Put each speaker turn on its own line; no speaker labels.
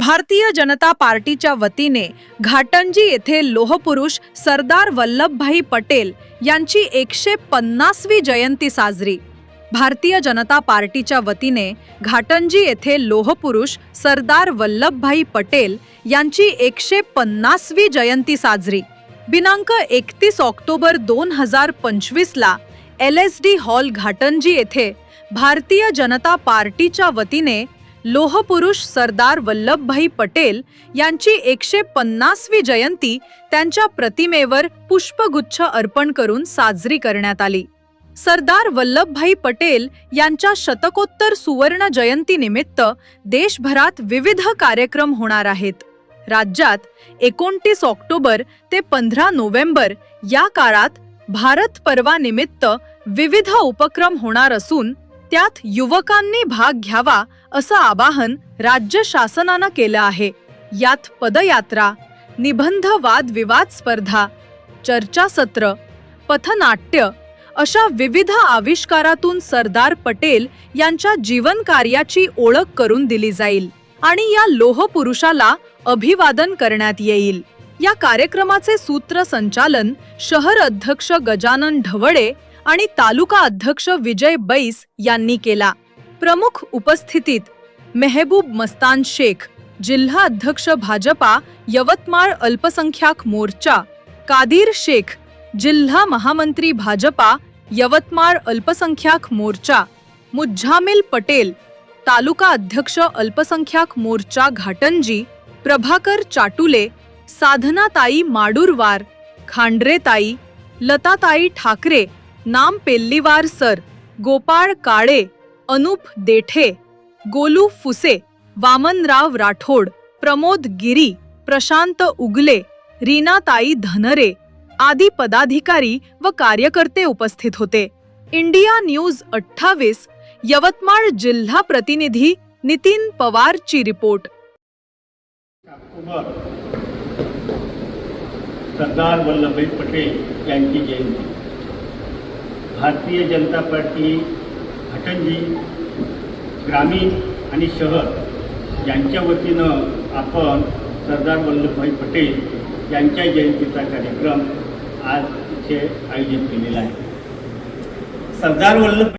भारतीय जनता पार्टीच्या वतीने घाटंजी येथे लोहपुरुष सरदार वल्लभभाई पटेल यांची एकशे पन्नासवी जयंती साजरी. भारतीय जनता पार्टीच्या वतीने घाटंजी येथे लोहपुरुष सरदार वल्लभभाई पटेल यांची एकशे पन्नासवी जयंती साजरी. दिनांक एकतीस ऑक्टोबर दोन हजार पंचवीसला L S D hall Ghatanji येथे भारतीय जनता पार्टीच्या वतीने लोहपुरुष सरदार वल्लभभाई पटेल यांची एकशे पन्नासवी जयंती त्यांच्या प्रतिमेवर पुष्पगुच्छ अर्पण करून साजरी करण्यात आली. सरदार वल्लभभाई पटेल यांच्या शतकोत्तर सुवर्ण जयंतीनिमित्त देशभरात विविध कार्यक्रम होणार आहेत. राज्यात एकोणतीस ऑक्टोबर ते पंधरा नोव्हेंबर या काळात भारत पर्वानिमित्त विविध उपक्रम होणार असून त्यात युवकांनी भाग घ्यावा असं आवाहन राज्य शासनानं केलं आहे. यात पदयात्रा निबंध वादविवाद स्पर्धा चर्चासत्र पथनाट्य अशा विविध आविष्कारातून सरदार पटेल यांच्या जीवन कार्याची ओळख करून दिली जाईल आणि या लोह पुरुषाला अभिवादन करण्यात येईल. या कार्यक्रमाचे सूत्रसंचालन शहर अध्यक्ष गजानन ढवळे आणि तालुका अध्यक्ष विजय बैस यांनी केला. प्रमुख उपस्थितीत मेहबूब मस्तान शेख जिल्हा अध्यक्ष भाजपा यवतमाळ अल्पसंख्याक मोर्चा कादिर शेख जिल्हा महामंत्री भाजपा यवतमाळ अल्पसंख्याक मोर्चा मुज्जामिल पटेल तालुका अध्यक्ष अल्पसंख्याक मोर्चा घाटंजी प्रभाकर चाटुले साधनाताई माडुरवार खांडरेताई लताताई ठाकरे नाम पेल्लीवार सर गोपाळ काळे अनुप देठे गोलू फुसे वामनराव राठोड प्रमोद गिरी प्रशांत उगले रीनाताई धनरे आदी पदाधिकारी व कार्यकर्ते उपस्थित होते. इंडिया न्यूज अठ्ठावीस यवतमाळ जिल्हा प्रतिनिधी नितीन पवारची रिपोर्ट.
सरदार वल्लभभाई पटेल यांची जयंती. भारतीय जनता पार्टी घाटंजी ग्रामीण आणि शहर यांच्या वतीनं आपण सरदार वल्लभभाई पटेल यांच्या जयंतीचा कार्यक्रम आज इथे आयोजित केलेला आहे. सरदार वल्लभ